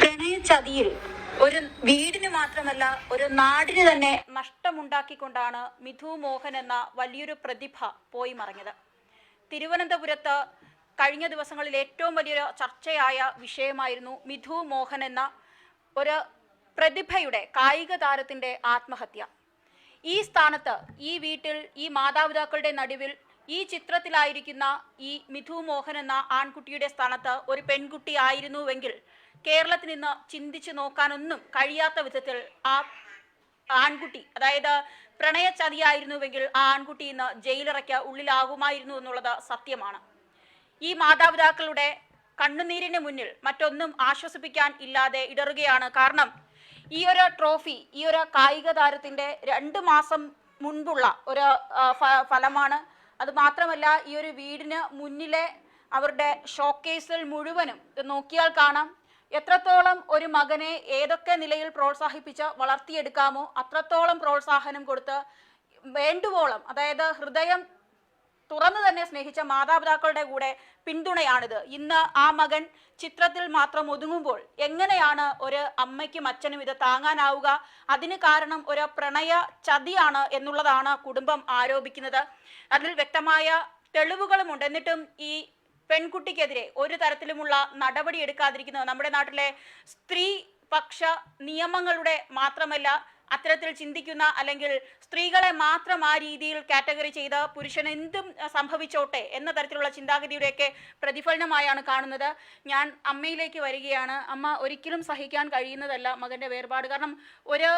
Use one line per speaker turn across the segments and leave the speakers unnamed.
പ്രണയചതിയിൽ ഒരു വീടിന് മാത്രമല്ല ഒരു നാടിന് തന്നെ നഷ്ടമുണ്ടാക്കിക്കൊണ്ടാണ് മിഥു മോഹൻ എന്ന വലിയൊരു പ്രതിഭ പോയി മറഞ്ഞത്. തിരുവനന്തപുരത്ത് കഴിഞ്ഞ ദിവസങ്ങളിൽ ഏറ്റവും വലിയൊരു ചർച്ചയായ വിഷയമായിരുന്നു മിഥു മോഹൻ എന്ന ഒരു പ്രതിഭയുടെ കായിക താരത്തിന്റെ ആത്മഹത്യ. ഈ സ്ഥാനത്ത് ഈ വീട്ടിൽ ഈ മാതാപിതാക്കളുടെ നടുവിൽ ഈ ചിത്രത്തിലായിരിക്കുന്ന ഈ മിഥു മോഹൻ എന്ന ആൺകുട്ടിയുടെ സ്ഥാനത്ത് ഒരു പെൺകുട്ടി ആയിരുന്നുവെങ്കിൽ കേരളത്തിൽ നിന്ന് ചിന്തിച്ചു നോക്കാനൊന്നും കഴിയാത്ത വിധത്തിൽ ആ ആൺകുട്ടി അതായത് പ്രണയചതിയായിരുന്നുവെങ്കിൽ ആ ആൺകുട്ടി ഇന്ന് ജയിലിറയ്ക്ക് ഉള്ളിലാകുമായിരുന്നു എന്നുള്ളത് സത്യമാണ്. ഈ മാതാപിതാക്കളുടെ കണ്ണുനീരിന് മുന്നിൽ മറ്റൊന്നും ആശ്വസിപ്പിക്കാൻ ഇല്ലാതെ ഇടറുകയാണ് കാരണം ഈ ഒരു ട്രോഫി ഈ ഒരു കായിക താരത്തിന്റെ രണ്ട് മാസം മുൻപുള്ള ഒരു ഫലമാണ്. അത് മാത്രമല്ല ഈ ഒരു വീടിന് മുന്നിലെ അവരുടെ ഷോക്കേസിൽ മുഴുവനും നോക്കിയാൽ കാണാം. എത്രത്തോളം ഒരു മകനെ ഏതൊക്കെ നിലയിൽ പ്രോത്സാഹിപ്പിച്ച് വളർത്തിയെടുക്കാമോ അത്രത്തോളം പ്രോത്സാഹനം കൊടുത്ത് വേണ്ടുവോളം അതായത് ഹൃദയം തുറന്നു തന്നെ സ്നേഹിച്ച മാതാപിതാക്കളുടെ കൂടെ പിന്തുണയാണിത്. ഇന്ന് ആ മകൻ ചിത്രത്തിൽ മാത്രം ഒതുങ്ങുമ്പോൾ എങ്ങനെയാണ് ഒരു അമ്മയ്ക്കും അച്ഛനും ഇത് താങ്ങാനാവുക? അതിന് കാരണം ഒരു പ്രണയ ചതിയാണ് എന്നുള്ളതാണ് കുടുംബം ആരോപിക്കുന്നത്. അതിൽ വ്യക്തമായ തെളിവുകളുമുണ്ട്. എന്നിട്ടും ഈ പെൺകുട്ടിക്കെതിരെ ഒരു തരത്തിലുമുള്ള നടപടി എടുക്കാതിരിക്കുന്നത് നമ്മുടെ നാട്ടിലെ സ്ത്രീ പക്ഷ നിയമങ്ങളുടെ മാത്രമല്ല അത്തരത്തിൽ ചിന്തിക്കുന്ന അല്ലെങ്കിൽ സ്ത്രീകളെ മാത്രം ആ രീതിയിൽ കാറ്റഗറി ചെയ്ത് പുരുഷൻ എന്തും സംഭവിച്ചോട്ടെ എന്ന തരത്തിലുള്ള ചിന്താഗതിയുടെയൊക്കെ പ്രതിഫലനമായാണ് കാണുന്നത്. ഞാൻ അമ്മയിലേക്ക് വരികയാണ്. അമ്മ ഒരിക്കലും സഹിക്കാൻ കഴിയുന്നതല്ല മകന്റെ വേർപാട്. കാരണം ഒരു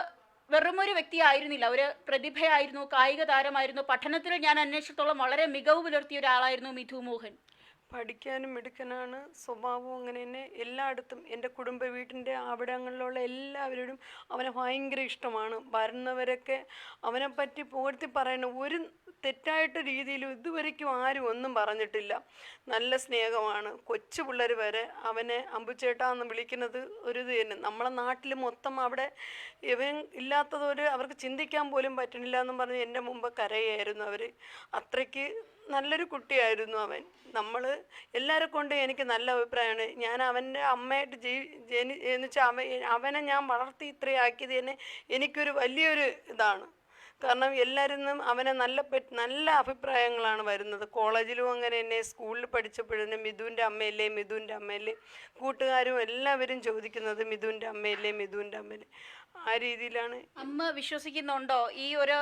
വെറുമൊരു വ്യക്തിയായിരുന്നില്ല. ഒരു പ്രതിഭയായിരുന്നു കായിക താരമായിരുന്നു പഠനത്തിൽ ഞാൻ അന്വേഷിച്ചിടത്തോളം വളരെ മികവ് പുലർത്തിയ ഒരാളായിരുന്നു മിഥു മോഹൻ
പഠിക്കാനും മിടുക്കനാണ് സ്വഭാവം അങ്ങനെ തന്നെ എല്ലായിടത്തും എന്റെ കുടുംബ വീട്ടിന്റെ അവിടങ്ങളിലുള്ള എല്ലാവരോടും അവനെ ഭയങ്കര ഇഷ്ടമാണ്. വരുന്നവരൊക്കെ അവനെ പറ്റി പുകഴ്ത്തി പറയുന്ന ഒരു തെറ്റായിട്ട് രീതിയിലും ഇതുവരയ്ക്കും ആരും ഒന്നും പറഞ്ഞിട്ടില്ല. നല്ല സ്നേഹമാണ്. കൊച്ചു പിള്ളേർ വരെ അവനെ അമ്പുച്ചേട്ടാന്ന് വിളിക്കുന്നത് ഒരു ഇത് തന്നെ. നമ്മളെ നാട്ടിൽ മൊത്തം അവിടെ ഇവൻ ഇല്ലാത്തതൊരു അവർക്ക് ചിന്തിക്കാൻ പോലും പറ്റണില്ല എന്നും പറഞ്ഞ് എന്റെ മുമ്പ് കരയായിരുന്നു അവർ അത്രയ്ക്ക് നല്ലൊരു കുട്ടിയായിരുന്നു അവൻ. നമ്മൾ എല്ലാവരെ കൊണ്ടും എനിക്ക് നല്ല അഭിപ്രായമാണ്. ഞാൻ അവന്റെ അമ്മയായിട്ട് ജീ ജനി എന്ന് വെച്ചാൽ അവനെ ഞാൻ വളർത്തി ഇത്രയാക്കിയത് തന്നെ എനിക്കൊരു വലിയൊരു ഇതാണ്. കാരണം എല്ലാവരും അവനെ നല്ല നല്ല അഭിപ്രായങ്ങളാണ് വരുന്നത്. കോളേജിലും അങ്ങനെ തന്നെ സ്കൂളിൽ പഠിച്ചപ്പോഴും മിഥുവിന്റെ അമ്മയല്ലേ മിഥുവിന്റെ അമ്മയല്ലേ. കൂട്ടുകാരും എല്ലാവരും ചോദിക്കുന്നത് മിഥുവിന്റെ അമ്മയല്ലേ മിഥുവിന്റെ അമ്മയല്ലേ. ആ രീതിയിലാണ്.
അമ്മ വിശ്വസിക്കുന്നുണ്ടോ? ഈ ഒരു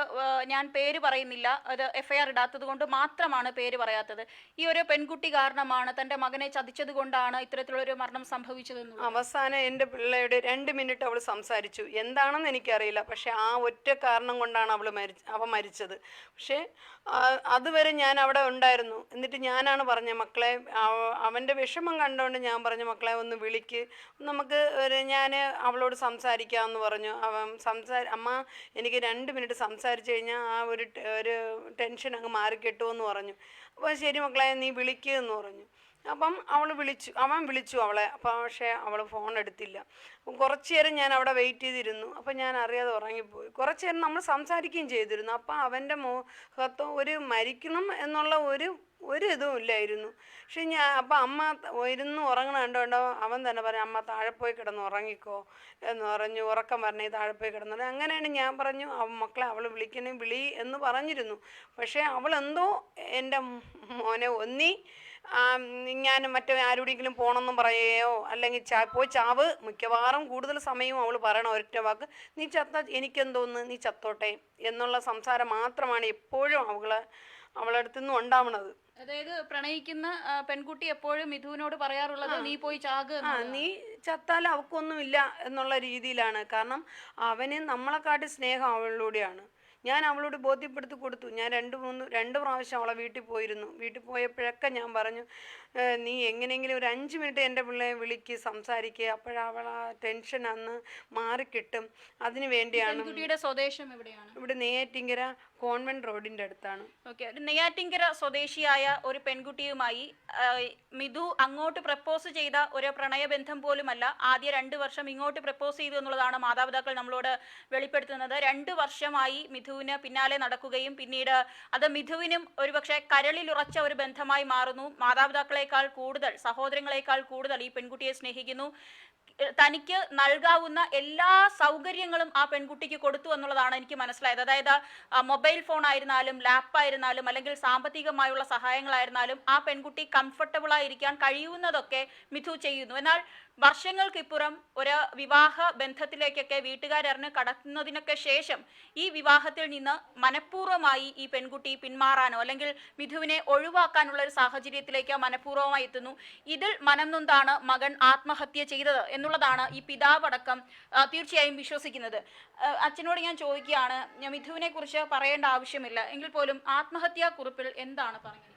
ഞാൻ പേര് പറയുന്നില്ല. അത് എഫ്ഐആർ ഇടാത്തത് കൊണ്ട് മാത്രമാണ് പേര് പറയാത്തത്. ഈ ഒരു പെൺകുട്ടി കാരണമാണ് തന്റെ മകനെ ചതിച്ചത് കൊണ്ടാണ് ഇത്തരത്തിലൊരു മരണം സംഭവിച്ചതെന്ന്.
അവസാനം എന്റെ പിള്ളയുടെ രണ്ട് മിനിറ്റ് അവൾ സംസാരിച്ചു. എന്താണെന്ന് എനിക്കറിയില്ല. പക്ഷെ ആ ഒറ്റ കാരണം കൊണ്ടാണ് അവൾ അവ മരിച്ചത്. പക്ഷേ അതുവരെ ഞാൻ അവിടെ ഉണ്ടായിരുന്നു. എന്നിട്ട് ഞാനാണ് പറഞ്ഞ മക്കളെ അവന്റെ അവന്റെ വിഷമം കണ്ടുകൊണ്ട് ഞാൻ പറഞ്ഞ മക്കളെ ഒന്ന് വിളിക്ക്. നമുക്ക് ഒരു ഞാൻ അവളോട് സംസാരിക്കാമെന്ന് പറഞ്ഞു. അവൻ സംസാര അമ്മ എനിക്ക് രണ്ട് മിനിറ്റ് സംസാരിച്ച് കഴിഞ്ഞാൽ ആ ഒരു ഒരു ടെൻഷൻ അങ്ങ് മാറിക്കിട്ടുമെന്ന് പറഞ്ഞു. അപ്പോൾ ശരി മക്കളെ നീ വിളിക്കുമെന്ന് പറഞ്ഞു. അപ്പം അവൾ വിളിച്ചു. അവൻ വിളിച്ചു അവളെ. അപ്പം പക്ഷേ അവൾ ഫോൺ എടുത്തില്ല. അപ്പം കുറച്ച് നേരം ഞാൻ അവിടെ വെയിറ്റ് ചെയ്തിരുന്നു. അപ്പം ഞാൻ അറിയാതെ ഉറങ്ങിപ്പോയി. കുറച്ച് നേരം നമ്മൾ സംസാരിക്കുകയും ചെയ്തിരുന്നു. അപ്പം അവന്റെ മുഖത്തോ ഒരു മരിക്കണം എന്നുള്ള ഒരു ഒരു ഇല്ലായിരുന്നു. പക്ഷെ ഞാൻ അപ്പം അമ്മ ഇരുന്ന് ഉറങ്ങണ കണ്ടോണ്ടോ അവൻ തന്നെ പറഞ്ഞു അമ്മ താഴെ പോയി കിടന്ന് ഉറങ്ങിക്കോ എന്ന് പറഞ്ഞു. ഉറക്കം പറഞ്ഞേ താഴെ പോയി കിടന്നത് അങ്ങനെയാണ് ഞാൻ പറഞ്ഞു അവൻ മക്കളെ അവൾ വിളിക്കണേ വിളി എന്ന് പറഞ്ഞിരുന്നു. പക്ഷേ അവളെന്തോ എന്റെ മോനെ ഒന്നി ഞാൻ മറ്റേ ആരോടെങ്കിലും പോകണമെന്നും പറയുകയോ അല്ലെങ്കിൽ ചാ പോയി ചാവ് മിക്കവാറും കൂടുതൽ സമയവും അവൾ പറയണം ഒരൊറ്റ വാക്ക് നീ ചത്ത എനിക്കെന്തോന്ന്? നീ ചത്തോട്ടെ എന്നുള്ള സംസാരം മാത്രമാണ് എപ്പോഴും അവളെ അവളുടെ നിന്നും ഉണ്ടാവണത്.
അതായത് പ്രണയിക്കുന്ന പെൺകുട്ടി എപ്പോഴും മിഥുവിനോട് പറയാറുള്ളത് നീ പോയി ചാക്
നീ ചത്താൽ അവക്കൊന്നുമില്ല എന്നുള്ള രീതിയിലാണ്. കാരണം അവന് നമ്മളെക്കാട്ടി സ്നേഹം അവളിലൂടെയാണ് ഞാൻ അവളോട് ബോധ്യപ്പെടുത്തി കൊടുത്തു. ഞാൻ രണ്ട് മൂന്ന് രണ്ട് പ്രാവശ്യം അവളെ വീട്ടിൽ പോയിരുന്നു. വീട്ടിൽ പോയപ്പോഴൊക്കെ ഞാൻ പറഞ്ഞു നീ എങ്ങനെയെങ്കിലും ഒരു അഞ്ച് മിനിറ്റ് എന്റെ പിള്ളയെ വിളിക്ക് സംസാരിക്കുക അപ്പോഴവൾ ആ ടെൻഷൻ അന്ന് മാറിക്കിട്ടും. അതിനു വേണ്ടിയാണ്
പെൺകുട്ടിയുടെ സ്വദേശം എവിടെയാണ്?
ഇവിടെ നെയ്യാറ്റിങ്കര കോൺവെന്റ് റോഡിന്റെ അടുത്താണ്.
ഓക്കെ. ഒരു നെയ്യാറ്റിങ്കര സ്വദേശിയായ ഒരു പെൺകുട്ടിയുമായി മിഥു അങ്ങോട്ട് പ്രപ്പോസ് ചെയ്ത ഒരു പ്രണയബന്ധം പോലുമല്ല ആദ്യ രണ്ട് വർഷം ഇങ്ങോട്ട് പ്രപ്പോസ് ചെയ്തു എന്നുള്ളതാണ് മാതാപിതാക്കൾ നമ്മളോട് വെളിപ്പെടുത്തുന്നത്. രണ്ട് വർഷമായി മിഥുവിന് പിന്നാലെ നടക്കുകയും പിന്നീട് അത് മിഥുവിനും ഒരുപക്ഷെ കരളിൽ ഉറച്ച ഒരു ബന്ധമായി മാറുന്നു. മാതാപിതാക്കളെക്കാൾ കൂടുതൽ സഹോദരങ്ങളെക്കാൾ കൂടുതൽ ഈ പെൺകുട്ടിയെ സ്നേഹിക്കുന്നു. തനിക്ക് നൽകാവുന്ന എല്ലാ സൗകര്യങ്ങളും ആ പെൺകുട്ടിക്ക് കൊടുത്തു എന്നുള്ളതാണ് എനിക്ക് മനസ്സിലായത്. അതായത് മൊബൈൽ ഫോൺ ആയിരുന്നാലും ലാപ്പായിരുന്നാലും അല്ലെങ്കിൽ സാമ്പത്തികമായുള്ള സഹായങ്ങളായിരുന്നാലും ആ പെൺകുട്ടി കംഫർട്ടബിൾ ആയിരിക്കാൻ കഴിയുന്നതൊക്കെ മിഥു ചെയ്യുന്നു. എന്നാൽ വർഷങ്ങൾക്കിപ്പുറം ഒരു വിവാഹ ബന്ധത്തിലേക്കൊക്കെ വീട്ടുകാരറിഞ്ഞ് കടക്കുന്നതിനൊക്കെ ശേഷം ഈ വിവാഹത്തിൽ നിന്ന് മനഃപൂർവമായി ഈ പെൺകുട്ടി പിന്മാറാനോ അല്ലെങ്കിൽ മിഥുവിനെ ഒഴിവാക്കാനുള്ള ഒരു സാഹചര്യത്തിലേക്ക് മനഃപൂർവമായി എത്തുന്നു. ഇതിൽ മനം നൊന്താണ് മകൻ ആത്മഹത്യ ചെയ്തത് എന്നുള്ളതാണ് ഈ പിതാവടക്കം തീർച്ചയായും വിശ്വസിക്കുന്നത്. അച്ഛനോട് ഞാൻ ചോദിക്കുകയാണ് ഞാൻ മിഥുവിനെ കുറിച്ച് പറയേണ്ട ആവശ്യമില്ല. എങ്കിൽ പോലും ആത്മഹത്യാ കുറിപ്പിൽ എന്താണ് പറഞ്ഞത്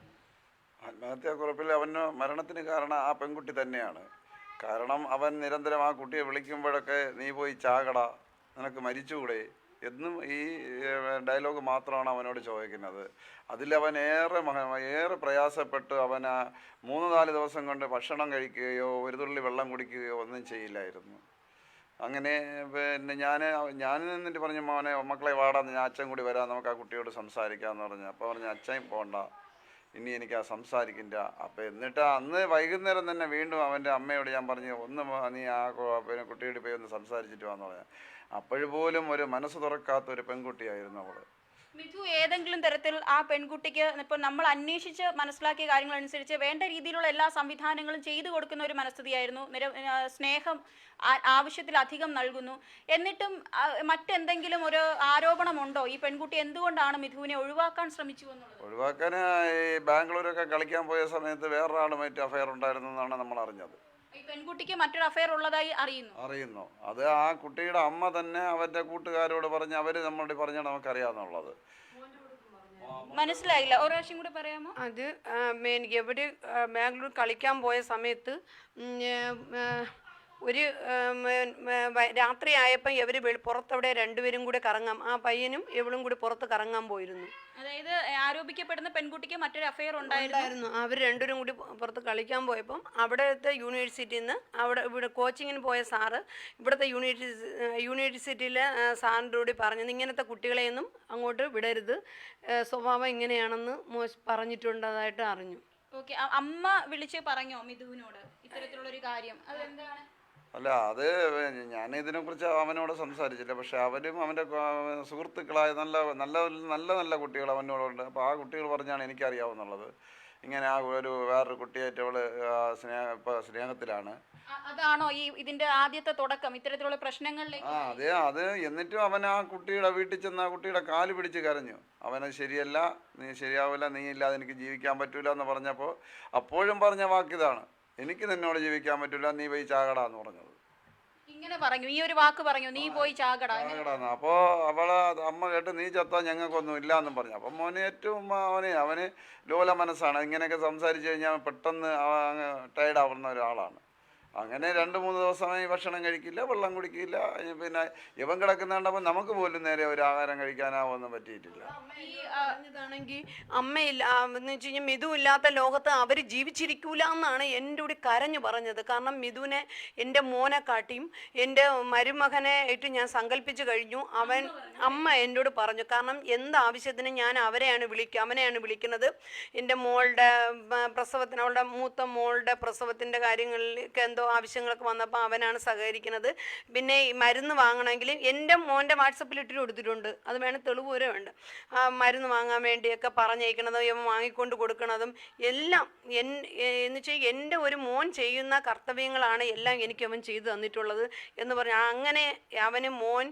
ആത്മഹത്യാക്കുറിപ്പിൽ അവന് മരണത്തിന് കാരണം ആ പെൺകുട്ടി തന്നെയാണ്. കാരണം അവൻ നിരന്തരം ആ കുട്ടിയെ വിളിക്കുമ്പോഴൊക്കെ നീ പോയി ചാകട നിനക്ക് മരിച്ചുകൂടെ? എന്നും ഈ ഡയലോഗ് മാത്രമാണ് അവനോട് ചോദിക്കുന്നത്. അതിലവൻ ഏറെ ഏറെ പ്രയാസപ്പെട്ട് അവൻ മൂന്ന് നാല് ദിവസം കൊണ്ട് ഭക്ഷണം കഴിക്കുകയോ ഒരു തുള്ളി വെള്ളം കുടിക്കുകയോ ഒന്നും ചെയ്യില്ലായിരുന്നു. അങ്ങനെ പിന്നെ ഞാൻ ഞാൻ എന്നിട്ട് പറഞ്ഞു മോനെ മക്കളെ വാടാന്ന് ഞാൻ അച്ഛൻ കൂടി വരാം നമുക്ക് ആ കുട്ടിയോട് സംസാരിക്കാമെന്ന് പറഞ്ഞു. അപ്പോൾ പറഞ്ഞു അച്ഛൻ പോണ്ട. ഇനി എനിക്ക് ആ സംസാരിക്കില്ല. അപ്പം എന്നിട്ട് അന്ന് വൈകുന്നേരം തന്നെ വീണ്ടും അവന്റെ അമ്മയോട് ഞാൻ പറഞ്ഞു ഒന്ന് നീ ആ പിന്നെ കുട്ടിയോട് പോയി ഒന്ന് സംസാരിച്ചിട്ട് വാന്ന് പറഞ്ഞു. അപ്പോഴുപോലും ഒരു മനസ്സ് തുറക്കാത്ത ഒരു പെൺകുട്ടിയായിരുന്നു അവൾ.
മിഥു ഏതെങ്കിലും തരത്തിൽ ആ പെൺകുട്ടിക്ക് ഇപ്പോൾ നമ്മൾ അന്വേഷിച്ച് മനസ്സിലാക്കിയ കാര്യങ്ങൾ അനുസരിച്ച് വേണ്ട രീതിയിലുള്ള എല്ലാ സംവിധാനങ്ങളും ചെയ്തു കൊടുക്കുന്ന ഒരു മനസ്ഥിതിയായിരുന്നു. നിര സ്നേഹം ആവശ്യത്തിലധികം നൽകുന്നു. എന്നിട്ടും മറ്റെന്തെങ്കിലും ഒരു ആരോപണമുണ്ടോ? ഈ പെൺകുട്ടി എന്തുകൊണ്ടാണ് മിഥുവിനെ ഒഴിവാക്കാൻ ശ്രമിച്ചു
ഒഴിവാക്കാൻ ഈ ബാംഗ്ലൂരൊക്കെ കളിക്കാൻ പോയ സമയത്ത് വേറൊരാളുമായിട്ട് അഫയർ ഉണ്ടായിരുന്നു എന്നാണ് നമ്മൾ അറിഞ്ഞത്.
ഈ പെൺകുട്ടിക്ക് മറ്റൊരു അഫയർ ഉള്ളതായി അറിയുന്നു.
അറിയുന്നു. അത് ആ കുട്ടിയുടെ അമ്മ തന്നെ അവന്റെ കൂട്ടുകാരോട് പറഞ്ഞ് അവർ നമ്മളോട് പറഞ്ഞാൽ നമുക്കറിയാന്നുള്ളത്.
മനസ്സിലായില്ല. ഒരു പ്രാവശ്യം കൂടി പറയാമോ?
അത് എനിക്ക് എവിടെ ബാംഗ്ലൂർ കളിക്കാൻ പോയ സമയത്ത് ഒരു രാത്രി ആയപ്പോൾ വ- രാത്രിയായപ്പോൾ ഇവർ പുറത്തവിടെ രണ്ടുപേരും കൂടെ കറങ്ങാം. ആ പയ്യനും ഇവളും കൂടി പുറത്ത് കറങ്ങാൻ പോയിരുന്നു.
അതായത് ആരോപിക്കപ്പെടുന്ന പെൺകുട്ടിക്ക് മറ്റൊരു അഫയർ ഉണ്ടായിരുന്നു.
അവർ രണ്ടുപേരും കൂടി പുറത്ത് കളിക്കാൻ പോയപ്പം അവിടുത്തെ യൂണിവേഴ്സിറ്റിയിൽ നിന്ന് അവിടെ ഇവിടെ കോച്ചിങ്ങിന് പോയ സാറ് ഇവിടുത്തെ യൂണിവേഴ്സിറ്റി യൂണിവേഴ്സിറ്റിയിലെ സാറിന്റെ കൂടി പറഞ്ഞത് ഇങ്ങനത്തെ കുട്ടികളെയൊന്നും അങ്ങോട്ട് വിടരുത്. സ്വഭാവം ഇങ്ങനെയാണെന്ന് മോശ പറഞ്ഞിട്ടുണ്ടതായിട്ട് അറിഞ്ഞു.
ഓക്കെ. അമ്മ വിളിച്ച് പറഞ്ഞോ മിഥുവിനോട്? ഇത്തരത്തിലുള്ള ഒരു കാര്യം. അതെന്താണ്?
അല്ല അത് ഞാൻ ഇതിനെക്കുറിച്ച് അവനോട് സംസാരിച്ചില്ല. പക്ഷെ അവരും അവന്റെ സുഹൃത്തുക്കളായ നല്ല നല്ല നല്ല നല്ല കുട്ടികൾ അവനോടുണ്ട്. അപ്പോൾ ആ കുട്ടികൾ പറഞ്ഞാണ് എനിക്കറിയാവുന്നുള്ളത്. ഇങ്ങനെ ആ ഒരു വേറൊരു കുട്ടിയായിട്ട് അവൾ സ്നേഹ സ്നേഹത്തിലാണ്.
അതാണോ ഈ ഇതിന്റെ ആദ്യത്തെ തുടക്കം? ഇത്തരത്തിലുള്ള പ്രശ്നങ്ങളിലേക്ക്
ആ അതെ അത് എന്നിട്ടും അവൻ ആ കുട്ടിയുടെ വീട്ടിൽ ചെന്ന് ആ കുട്ടിയുടെ കാൽ പിടിച്ച് കരഞ്ഞു. അവനത് ശരിയല്ല നീ ശരിയാവില്ല നീ ഇല്ലാതെ എനിക്ക് ജീവിക്കാൻ പറ്റൂല എന്ന് പറഞ്ഞപ്പോൾ അപ്പോഴും പറഞ്ഞ വാക്കിതാണ് എനിക്ക് നിന്നോട് ജീവിക്കാൻ പറ്റില്ല നീ പോയി ചാകടാ എന്ന് പറഞ്ഞത്.
ഇങ്ങനെ പറഞ്ഞു ഈ ഒരു വാക്ക് പറഞ്ഞു നീ പോയി ചാകടാ അപ്പോ
ചാകടാന്ന്. അപ്പോൾ അവളെ അമ്മ കേട്ട് നീ ചത്താ ഞങ്ങൾക്കൊന്നും ഇല്ല എന്നും പറഞ്ഞു. അപ്പം മോനെ ഏറ്റവും അവനെ അവന് ലോല മനസ്സാണ്. ഇങ്ങനെയൊക്കെ സംസാരിച്ചു കഴിഞ്ഞാൽ പെട്ടെന്ന് ടയർഡ് ആവുന്ന ഒരാളാണ്. അങ്ങനെ രണ്ട് മൂന്ന് ദിവസമായി ഭക്ഷണം കഴിക്കില്ല വെള്ളം കുടിക്കില്ല. പിന്നെ ഇവൻ കിടക്കുന്ന കണ്ടപ്പോൾ നമുക്ക് പോലും നേരെ ഒരു ആഹാരം കഴിക്കാനാവൊന്നും പറ്റിയിട്ടില്ല.
ഈ, ആ,
പറഞ്ഞതാണെങ്കിൽ അമ്മയില്ല എന്ന് വെച്ച് കഴിഞ്ഞാൽ മിഥു ഇല്ലാത്ത ലോകത്ത് അവർ ജീവിച്ചിരിക്കൂല എന്നാണ് എന്റെ കൂടി കരഞ്ഞു പറഞ്ഞത്. കാരണം മിഥുവിനെ എന്റെ മോനെ കാട്ടിയും എന്റെ മരുമകനെ ആയിട്ട് ഞാൻ സങ്കല്പിച്ചു കഴിഞ്ഞു. അവൻ അമ്മ എന്നോട് പറഞ്ഞു. കാരണം എന്ത് ആവശ്യത്തിന് ഞാൻ അവരെയാണ് വിളിക്കുക അവനെയാണ് വിളിക്കുന്നത്. എന്റെ മോളുടെ പ്രസവത്തിന് അവളുടെ മൂത്ത മോളുടെ പ്രസവത്തിന്റെ കാര്യങ്ങളിലേക്ക് എന്തോ ആവശ്യങ്ങളൊക്കെ വന്നപ്പോൾ അവനാണ് സഹകരിക്കുന്നത്. പിന്നെ ഈ മരുന്ന് വാങ്ങണമെങ്കിൽ എന്റെ മോന്റെ വാട്സപ്പിൽ ഇട്ടിട്ട് കൊടുത്തിട്ടുണ്ട്. അത് വേണം തെളിവ് വരെ ആ മരുന്ന് വാങ്ങാൻ വേണ്ടിയൊക്കെ പറഞ്ഞേക്കണതും ഇവൻ വാങ്ങിക്കൊണ്ട് കൊടുക്കണതും എല്ലാം എൻ എന്ന് വെച്ചാൽ എന്റെ ഒരു മോൻ ചെയ്യുന്ന കർത്തവ്യങ്ങളാണ് എല്ലാം എനിക്ക് അവൻ ചെയ്തു തന്നിട്ടുള്ളത് എന്ന് പറഞ്ഞാൽ അങ്ങനെ അവന് മോൻ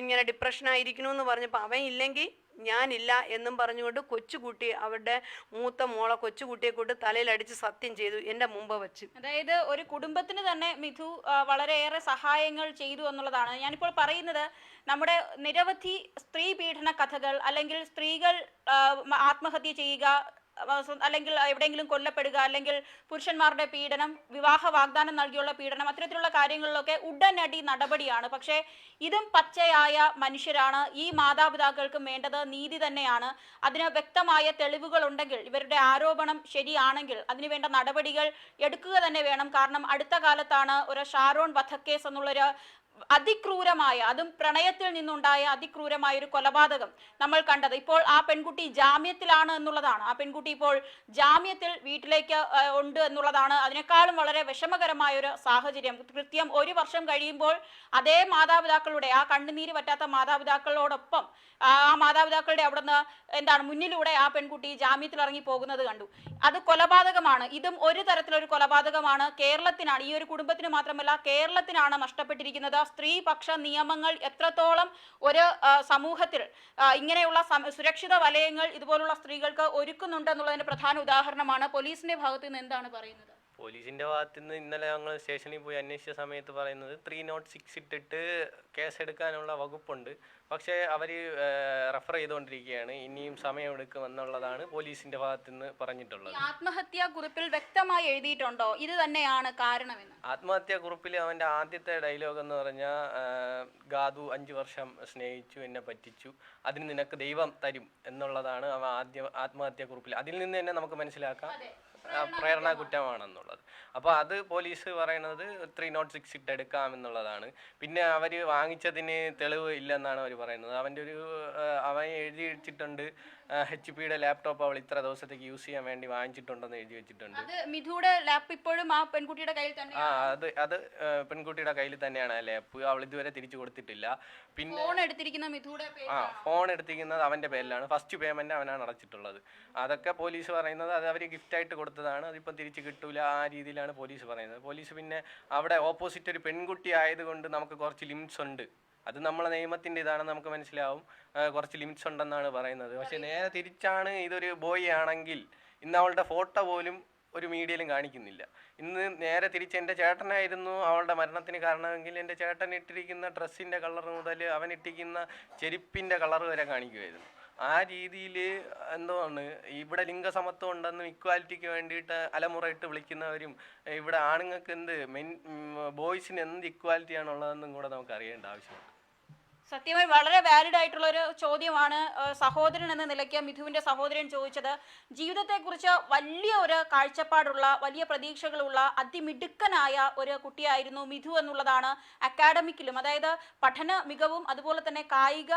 ഇങ്ങനെ ഡിപ്രഷനായിരിക്കണമെന്ന് പറഞ്ഞപ്പോൾ അവൻ ഇല്ലെങ്കിൽ ഞാനില്ല എന്നും പറഞ്ഞുകൊണ്ട് കൊച്ചുകുട്ടി അവരുടെ മൂത്ത മോളെ കൊച്ചുകുട്ടിയെ കൊണ്ട് തലയിലടിച്ച് സത്യം ചെയ്തു എന്റെ മുമ്പ് വെച്ച്.
അതായത് ഒരു കുടുംബത്തിന് തന്നെ മിഥു വളരെയേറെ സഹായങ്ങൾ ചെയ്തു എന്നുള്ളതാണ്. ഞാനിപ്പോൾ പറയുന്നത് നമ്മുടെ നിരവധി സ്ത്രീ പീഡന കഥകൾ അല്ലെങ്കിൽ സ്ത്രീകൾ ആത്മഹത്യ ചെയ്യുക അല്ലെങ്കിൽ എവിടെയെങ്കിലും കൊല്ലപ്പെടുക അല്ലെങ്കിൽ പുരുഷന്മാരുടെ പീഡനം വിവാഹ വാഗ്ദാനം നൽകിയുള്ള പീഡനം അത്തരത്തിലുള്ള കാര്യങ്ങളിലൊക്കെ ഉടനടി നടപടിയാണ്. പക്ഷേ ഇതും പച്ചയായ മനുഷ്യരാണ്. ഈ മാതാപിതാക്കൾക്കും വേണ്ടത് നീതി തന്നെയാണ്. അതിന് വ്യക്തമായ തെളിവുകൾ ഉണ്ടെങ്കിൽ ഇവരുടെ ആരോപണം ശരിയാണെങ്കിൽ അതിനുവേണ്ട നടപടികൾ എടുക്കുക തന്നെ വേണം. കാരണം അടുത്ത കാലത്താണ് ഒരു ഷാരോൺ വധക്കേസ് എന്നുള്ളൊരു അതിക്രൂരമായ അതും പ്രണയത്തിൽ നിന്നുണ്ടായ അതിക്രൂരമായ ഒരു കൊലപാതകം നമ്മൾ കണ്ടത്. ഇപ്പോൾ ആ പെൺകുട്ടി ജാമ്യത്തിലാണ് എന്നുള്ളതാണ്. ആ പെൺകുട്ടി ഇപ്പോൾ ജാമ്യത്തിൽ വീട്ടിലേക്ക് ഉണ്ട് എന്നുള്ളതാണ്. അതിനേക്കാളും വളരെ വിഷമകരമായ ഒരു സാഹചര്യം. കൃത്യം ഒരു വർഷം കഴിയുമ്പോൾ അതേ മാതാപിതാക്കളുടെ ആ കണ്ണുനീര് പറ്റാത്ത മാതാപിതാക്കളോടൊപ്പം ആ മാതാപിതാക്കളുടെ അവിടുന്ന് എന്താണ് മുന്നിലൂടെ ആ പെൺകുട്ടി ജാമ്യത്തിൽ ഇറങ്ങി പോകുന്നത് കണ്ടു. അത് കൊലപാതകമാണ്. ഇതും ഒരു തരത്തിലൊരു കൊലപാതകമാണ്. കേരളത്തിനാണ് ഈ ഒരു കുടുംബത്തിന് മാത്രമല്ല കേരളത്തിനാണ് നഷ്ടപ്പെട്ടിരിക്കുന്നത്. സ്ത്രീപക്ഷ നിയമങ്ങൾ എത്രത്തോളം ഒരു സമൂഹത്തിൽ ഇങ്ങനെയുള്ള സുരക്ഷിത വലയങ്ങൾ ഇതുപോലുള്ള സ്ത്രീകൾക്ക് ഒരുക്കുന്നുണ്ട് എന്നുള്ളതിന്റെ പ്രധാന ഉദാഹരണമാണ്. പോലീസിന്റെ ഭാഗത്ത് നിന്ന് എന്താണ് പറയുന്നത്?
പോലീസിന്റെ ഭാഗത്തുനിന്ന് ഇന്നലെ ഞങ്ങൾ സ്റ്റേഷനിൽ പോയി അന്വേഷിച്ച സമയത്ത് പറയുന്നത് ത്രീ നോട്ട് സിക്സ് ഇട്ടിട്ട് കേസെടുക്കാനുള്ള വകുപ്പുണ്ട്. പക്ഷേ അവർ റെഫർ ചെയ്തുകൊണ്ടിരിക്കുകയാണ്. ഇനിയും സമയമെടുക്കും എന്നുള്ളതാണ് പോലീസിന്റെ
ഭാഗത്തുനിന്ന്
പറഞ്ഞിട്ടുള്ളത്.
ആത്മഹത്യാ കുറിപ്പിൽ വ്യക്തമായി എഴുതിയിട്ടുണ്ടോ? ഇത് തന്നെയാണ് കാരണമെന്ന്.
ആത്മഹത്യാ കുറിപ്പിൽ അവന്റെ ആദ്യത്തെ ഡയലോഗ് എന്ന് പറഞ്ഞാൽ ഗാദു അഞ്ച് വർഷം സ്നേഹിച്ചു എന്നെ പറ്റിച്ചു. അതിന് നിനക്ക് ദൈവം തരും എന്നുള്ളതാണ് അവ ആദ്യ ആത്മഹത്യാ കുറിപ്പിൽ. അതിൽ നിന്ന് തന്നെ നമുക്ക് മനസ്സിലാക്കാം. പ്രേരണ കുറ്റമാണെന്നുള്ളത്. അപ്പോൾ അത് പോലീസ് പറയുന്നത് ത്രീ നോട്ട് സിക്സ് ഇട്ട് എടുക്കാം എന്നുള്ളതാണ്. പിന്നെ അവർ വാങ്ങിച്ചതിന് തെളിവ് ഇല്ലെന്നാണ് അവർ പറയുന്നത്. അവന്റെ ഒരു അവൻ എഴുതി വെച്ചിട്ടുണ്ട് എച്ച് പിയുടെ ലാപ്ടോപ്പ് അവൾ ഇത്ര ദിവസത്തേക്ക് യൂസ് ചെയ്യാൻ വേണ്ടി വാങ്ങിച്ചിട്ടുണ്ടെന്ന് എഴുതി വെച്ചിട്ടുണ്ട്.
അത് മിഥുയുടെ ലാപ്പ് ഇപ്പോഴും ആ പെൺകുട്ടിയുടെ കയ്യിൽ തന്നെ
ആ അത് അത് പെൺകുട്ടിയുടെ കയ്യിൽ തന്നെയാണ് ആ ലാപ്പ് അവൾ ഇതുവരെ തിരിച്ചു കൊടുത്തിട്ടില്ല. പിന്നെ
ഫോൺ എടുത്തിരിക്കുന്ന മിഥുയുടെ പേര്
ആ ഫോൺ എടുത്തിരിക്കുന്നത് അവന്റെ പേരിലാണ്. ഫസ്റ്റ് പേയ്മെന്റ് അവനാണ് അടച്ചിട്ടുള്ളത്. അതൊക്കെ പോലീസ് പറയുന്നത് അത് അവർ ആയിട്ട് കൊടുത്തതാണ്. അതിപ്പം തിരിച്ചു കിട്ടൂല. ആ രീതിയിലാണ് പോലീസ് പറയുന്നത്. പോലീസ് പിന്നെ അവിടെ ഓപ്പോസിറ്റ് ഒരു പെൺകുട്ടി ആയതുകൊണ്ട് നമുക്ക് കുറച്ച് ലിമിറ്റ്സ് ഉണ്ട്. അത് നമ്മളെ നിയമത്തിന്റെ ഇതാണെന്ന് നമുക്ക് മനസ്സിലാവും. കുറച്ച് ലിമിറ്റ്സ് ഉണ്ടെന്നാണ് പറയുന്നത്. പക്ഷേ നേരെ തിരിച്ചാണ് ഇതൊരു ബോയ് ആണെങ്കിൽ ഇന്ന് അവളുടെ ഫോട്ടോ പോലും ഒരു മീഡിയയിലും കാണിക്കുന്നില്ല. ഇന്ന് നേരെ തിരിച്ച് എന്റെ ചേട്ടനായിരുന്നു അവളുടെ മരണത്തിന് കാരണമെങ്കിൽ എന്റെ ചേട്ടൻ ഇട്ടിരിക്കുന്ന ഡ്രസ്സിന്റെ കളർ മുതൽ അവൻ ഇട്ടിരിക്കുന്ന ചെരുപ്പിന്റെ കളർ വരെ കാണിക്കുമായിരുന്നു ആ രീതിയിൽ എന്താണ് ഇവിടെ ലിംഗസമത്വം ഉണ്ടെന്നും ഇക്വാലിറ്റിക്ക് വേണ്ടിയിട്ട് അലമുറയിട്ട് വിളിക്കുന്നവരും ഇവിടെ ആണുങ്ങൾക്ക് എന്ത് മെൻ ബോയ്സിന് എന്ത് ഇക്വാലിറ്റിയാണുള്ളതെന്നും കൂടെ നമുക്ക് അറിയേണ്ട ആവശ്യമുണ്ട്.
സത്യമായി വളരെ വാലിഡ് ആയിട്ടുള്ള ഒരു ചോദ്യമാണ് സഹോദരൻ എന്ന നിലയ്ക്ക് മിഥുവിന്റെ സഹോദരൻ ചോദിച്ചത്. ജീവിതത്തെക്കുറിച്ച് വലിയ ഒരു കാഴ്ചപ്പാടുള്ള വലിയ പ്രതീക്ഷകളുള്ള അതിമിടുക്കനായ ഒരു കുട്ടിയായിരുന്നു മിഥു എന്നുള്ളതാണ് അക്കാഡമിക്കിലും അതായത് പഠന മികവും അതുപോലെ തന്നെ കായിക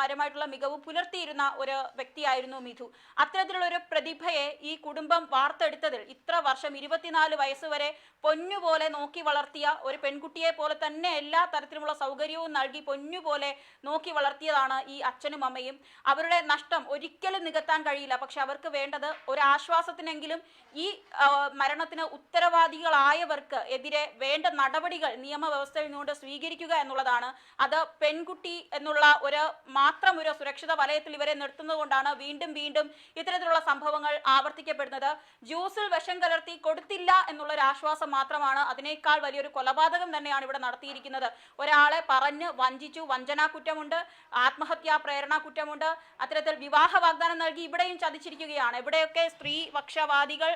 മരമായിട്ടുള്ള മികവ് പുലർത്തിയിരുന്ന ഒരു വ്യക്തിയായിരുന്നു മിഥു. അത്തരത്തിലുള്ള ഒരു പ്രതിഭയെ ഈ കുടുംബം വാർത്തെടുത്തതിൽ ഇത്ര വർഷം ഇരുപത്തിനാല് വയസ്സ് വരെ പൊന്നുപോലെ നോക്കി വളർത്തിയ ഒരു പെൺകുട്ടിയെ പോലെ തന്നെ എല്ലാ തരത്തിലുമുള്ള സൗകര്യവും നൽകി പൊന്നുപോലെ നോക്കി വളർത്തിയതാണ് ഈ അച്ഛനും അമ്മയും. അവരുടെ നഷ്ടം ഒരിക്കലും നികത്താൻ കഴിയില്ല. പക്ഷെ അവർക്ക് വേണ്ടത് ഒരാശ്വാസത്തിനെങ്കിലും ഈ മരണത്തിന് ഉത്തരവാദികളായവർക്ക് എതിരെ വേണ്ട നടപടികൾ നിയമവ്യവസ്ഥയിൽ നിന്നുകൊണ്ട് സ്വീകരിക്കുക എന്നുള്ളതാണ്. അത് പെൺകുട്ടി എന്നുള്ള ഒരു മാത്രം ഒരു സുരക്ഷിത വലയത്തിൽ ഇവരെ നിർത്തുന്നതുകൊണ്ടാണ് വീണ്ടും വീണ്ടും ഇത്തരത്തിലുള്ള സംഭവങ്ങൾ ആവർത്തിക്കപ്പെടുന്നത്. ജ്യൂസിൽ വിഷം കലർത്തി കൊടുത്തില്ല എന്നുള്ള ഒരു ആശ്വാസം മാത്രമാണ് അതിനേക്കാൾ വലിയൊരു കൊലപാതകം തന്നെയാണ് ഇവിടെ നടത്തിയിരിക്കുന്നത്. ഒരാളെ പറഞ്ഞ് വഞ്ചിച്ചു വഞ്ചനാ കുറ്റമുണ്ട് ആത്മഹത്യാ പ്രേരണ കുറ്റമുണ്ട് അത്തരത്തിൽ വിവാഹ വാഗ്ദാനം നൽകി ഇവിടെയും ചതിച്ചിരിക്കുകയാണ്. ഇവിടെയൊക്കെ സ്ത്രീ പക്ഷവാദികൾ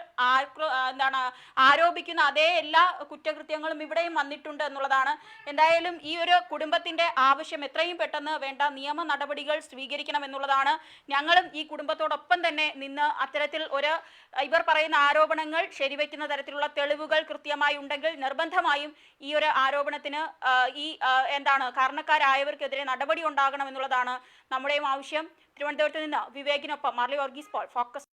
എന്താണ് ആരോപിക്കുന്ന അതേ എല്ലാ കുറ്റകൃത്യങ്ങളും ഇവിടെയും വന്നിട്ടുണ്ട് എന്നുള്ളതാണ്. എന്തായാലും ഈ ഒരു കുടുംബത്തിന്റെ ആവശ്യം എത്രയും പെട്ടെന്ന് വേണ്ട നിയമ നടപടികൾ സ്വീകരിക്കണം എന്നുള്ളതാണ്. ഞങ്ങളും ഈ കുടുംബത്തോടൊപ്പം തന്നെ നിന്ന് അത്തരത്തിൽ ഒരു ഇവർ പറയുന്ന ആരോപണങ്ങൾ ശരിവെക്കുന്ന തരത്തിലുള്ള തെളിവുകൾ കൃത്യമായി ഉണ്ടെങ്കിൽ നിർബന്ധമായും ഈ ഒരു ആരോപണത്തിന് ഈ എന്താണ് എന്താണ് കാരണക്കാരായവർക്കെതിരെ നടപടി ഉണ്ടാകണം എന്നുള്ളതാണ് നമ്മുടെയും ആവശ്യം. തിരുവനന്തപുരത്ത് നിന്ന് വിവേകിനൊപ്പം മാർലി വർഗീസ് പോൾ. ഫോക്കസ്